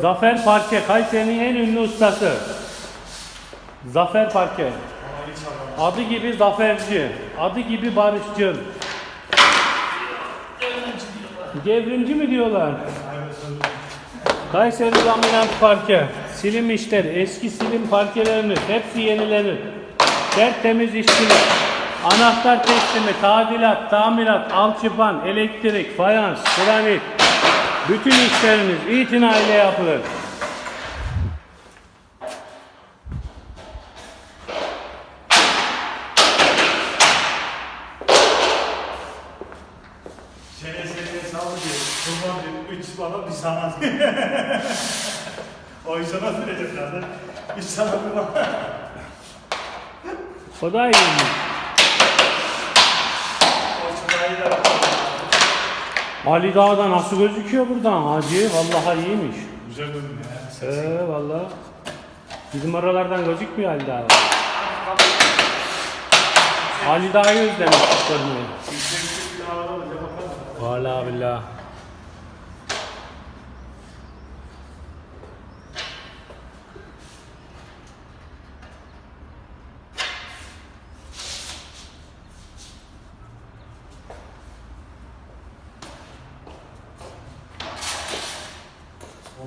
Zafer Parke, Kayseri'nin en ünlü ustası. Zafer Parke. Adı gibi zaferci, adı gibi barışçıl. Devrimci mi diyorlar? Kayseri Laminat Parke. Silim işleri, eski silim parkelerimiz hepsi yenilenir. Tertemiz işçilik. Anahtar teslimi, tadilat, tamirat, alçıpan, elektrik, fayans, granit. Bütün işlerimiz itinayla yapılır. Sallı diyor. Kurban diyor. Üç bana bir sana o iş ona verecek zaten. Üç sana bir bana. O da iyiymiş. O çubayı da Ali Dağ'da nasıl gözüküyor buradan hacı? Vallahi iyiymiş. Güzel görünüyor. Ee vallahi. Bizim oralardan gözükmüyor Ali Dağ. Ali Dağ'ı özlemiş görmeyi. Vallahi billah.